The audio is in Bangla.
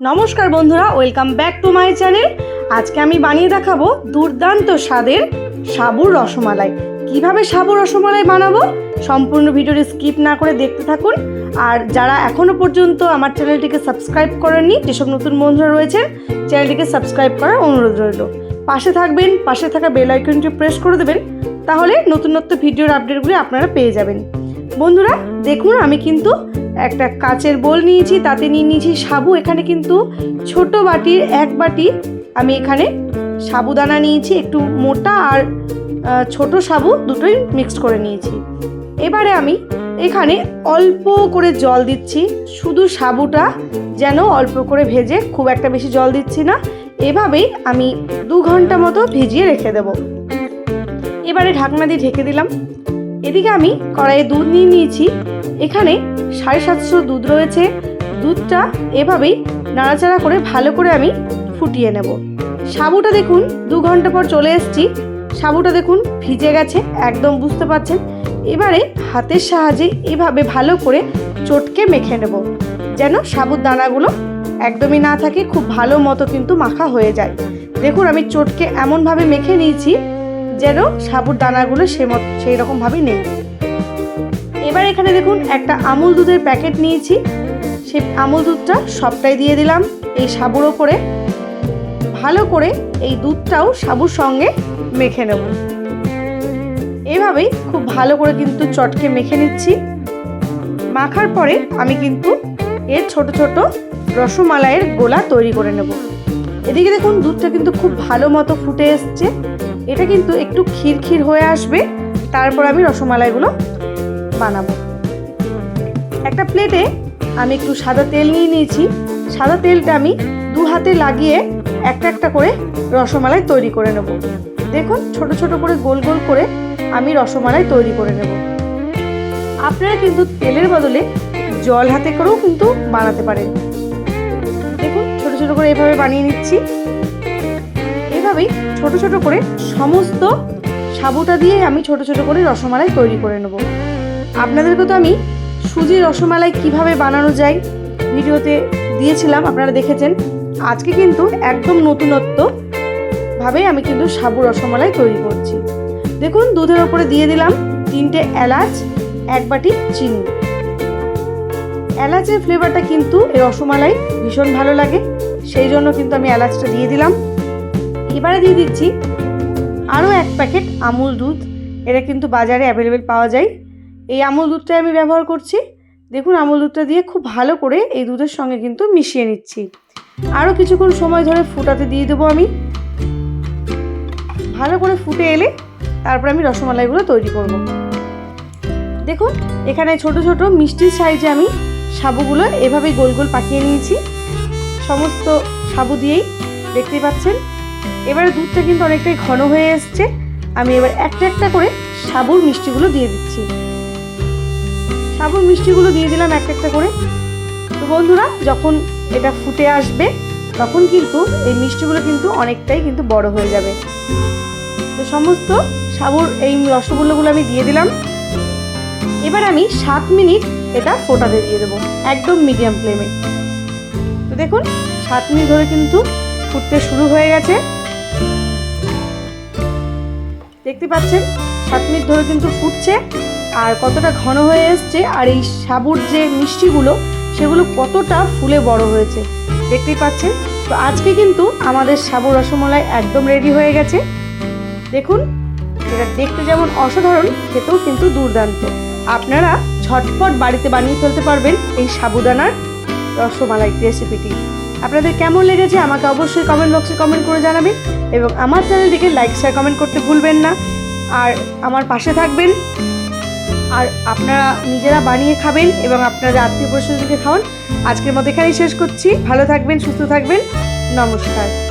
নমস্কার বন্ধুরা welcome back to my channel আজকে আমি বানিয়ে দেখাবো দুর্দান্ত স্বাদের সাবুর রসমালাই। কীভাবে সাবুর রসমালাই বানাবো সম্পূর্ণ ভিডিওটি স্কিপ না করে দেখতে থাকুন। আর যারা এখনও পর্যন্ত আমার চ্যানেলটিকে সাবস্ক্রাইব করেননি, যেসব নতুন বন্ধুরা রয়েছেন চ্যানেলটিকে সাবস্ক্রাইব করার অনুরোধ রইল। পাশে থাকবেন, পাশে থাকা বেল আইকনটি প্রেস করে দেবেন, তাহলে নতুন নতুন ভিডিওর আপডেটগুলি আপনারা পেয়ে যাবেন। বন্ধুরা, দেখুন, আমি কিন্তু একটা কাচের বোল নিয়েছি, তাতে নিয়ে নিয়েছি সাবু। এখানে কিন্তু ছোট বাটির এক বাটি আমি এখানে সাবুদানা নিয়েছি, একটু মোটা আর ছোট সাবু দুটোই মিক্সড করে নিয়েছি। এবারে আমি এখানে অল্প করে জল দিচ্ছি, শুধু সাবুটা যেন অল্প করে ভেজে খুব একটা বেশি জল দিচ্ছি না, এভাবেই আমি দু ঘণ্টা মতো ভিজিয়ে রেখে দেবো। এবারে ঢাকনা দিয়ে ঢেকে দিলাম। এদিকে আমি কড়াইয়ে দুধ নিয়ে নিয়েছি। এখানে সাড়ে সাতশো দুধ রয়েছে। দুধটা এভাবেই নাড়াচাড়া করে ভালো করে আমি ফুটিয়ে নেব। সাবুটা দেখুন, দু ঘণ্টা পর চলে এসেছি। সাবুটা দেখুন, ভিজে গেছে, একদম বুঝতে পারছেন? এবারে হাতের সাহায্যে এভাবে ভালো করে চটকে মেখে নেব। যেন সাবুর দানাগুলো একদমই না থাকে, খুব ভালো মতো কিন্তু মাখা হয়ে যায়। দেখুন, আমি চটকে এমনভাবে মেখে নিয়েছি যেন সাবুর দানাগুলো সে মত সেই রকমভাবেই নেই। এবার এখানে দেখুন একটা আমুল দুধের প্যাকেট নিয়েছি। সেই আমুল দুধটা সবটাই দিয়ে দিলাম এই সাবুর ওপরে। ভালো করে এই দুধটাও সাবুর সঙ্গে মেখে নেব। এভাবেই খুব ভালো করে কিন্তু চটকে মেখে নিচ্ছি। মাখার পরে আমি কিন্তু এর ছোট ছোট রসমালাইয়ের গোলা তৈরি করে নেব। এদিকে দেখুন দুধটা কিন্তু খুব ভালো মতো ফুটে এসছে। এটা কিন্তু একটু ক্ষীর হয়ে আসবে। তারপর আমি রসমালাইগুলো বানাবো। একটা প্লেটে আমি একটু সাদা তেল নিয়ে নিয়েছি। সাদা তেলটা আমি দু হাতে লাগিয়ে একটা একটা করে রসমালাই তৈরি করে নেব। দেখুন, ছোট ছোট করে গোল গোল করে আমি রসমালাই তৈরি করে নেব। আপনারা কিন্তু তেলের বদলে জল হাতে করেও কিন্তু বানাতে পারেন। দেখুন, ছোট ছোট করে এভাবে বানিয়ে নিচ্ছি। এভাবেই ছোট ছোট করে সমস্ত সাবুটা দিয়ে আমি ছোট ছোট করে রসমালাই তৈরি করে নেব। আপনাদেরকে তো আমি সুজি রসমালাই কীভাবে বানানো যায় ভিডিওতে দিয়েছিলাম, আপনারা দেখেছেন। আজকে কিন্তু একদম নতুনত্ব ভাবে আমি কিন্তু সাবু রসমালাই তৈরি করছি। দেখুন, দুধের ওপরে দিয়ে দিলাম তিনটে এলাচ, এক বাটি চিনি। এলাচের ফ্লেভারটা কিন্তু রসমালাই ভীষণ ভালো লাগে, সেই জন্য কিন্তু আমি এলাচটা দিয়ে দিলাম। এবারে দিয়ে দিচ্ছি আরও এক প্যাকেট আমুল দুধ। এটা কিন্তু বাজারে অ্যাভেলেবেল পাওয়া যায়। এই আমুল দুধটাই আমি ব্যবহার করছি। দেখুন, আমুল দুধটা দিয়ে খুব ভালো করে এই দুধের সঙ্গে কিন্তু মিশিয়ে নিচ্ছি। আরও কিছুক্ষণ সময় ধরে ফুটাতে দিয়ে দেবো আমি। ভালো করে ফুটে এলে তারপর আমি রসমালাইগুলো তৈরি করব। দেখুন, এখানে ছোট ছোট মিষ্টির সাইজে আমি সাবুগুলো এভাবে গোল গোল পাকিয়ে নিয়েছি। সমস্ত সাবু দিয়েই দেখতেই পাচ্ছেন। এবারে দুধটা কিন্তু অনেকটাই ঘন হয়ে এসছে। আমি এবার একটা একটা করে সাবুর মিষ্টিগুলো দিয়ে দিচ্ছি। সাবুর মিষ্টিগুলো দিয়ে দিলাম একটা একটা করে। তো বন্ধুরা, যখন এটা ফুটে আসবে, তখন কিন্তু এই মিষ্টিগুলো কিন্তু অনেকটাই কিন্তু বড় হয়ে যাবে। তো সমস্ত সাবুর এই রসগোল্লাগুলো আমি দিয়ে দিলাম। এবার আমি সাত মিনিট এটা ফোটাতে দিয়ে দেবো, একদম মিডিয়াম ফ্লেমে তো দেখুন, সাত মিনিট ধরে কিন্তু ফুটতে শুরু হয়ে গেছে। দেখতে পাচ্ছেন, সাত মিনিট ধরে কিন্তু ফুটছে, আর কতটা ঘন হয়ে এসছে, আর এই সাবুর যে মিষ্টিগুলো, সেগুলো কতটা ফুলে বড় হয়েছে, দেখতেই পাচ্ছেন। তো আজকে কিন্তু আমাদের সাবু রসমলাই একদম রেডি হয়ে গেছে। দেখুন, এটা দেখতে যেমন অসাধারণ, খেতেও কিন্তু দুর্দান্ত। আপনারা ঝটপট বাড়িতে বানিয়ে ফেলতে পারবেন এই সাবুদানার রসমালাই রেসিপিটি আপনাদের কেমন লেগেছে আমাকে অবশ্যই কমেন্ট বক্সে কমেন্ট করে জানাবেন এবং আমার চ্যানেলটিকে লাইক শেয়ার কমেন্ট করতে ভুলবেন না। আর আমার পাশে থাকবেন। আর আপনারা নিজেরা বানিয়ে খাবেন এবং আপনারা আত্মীয় পরিষদকে খাওয়ান। আজকের মতো এখানেই শেষ করছি। ভালো থাকবেন, সুস্থ থাকবেন। নমস্কার।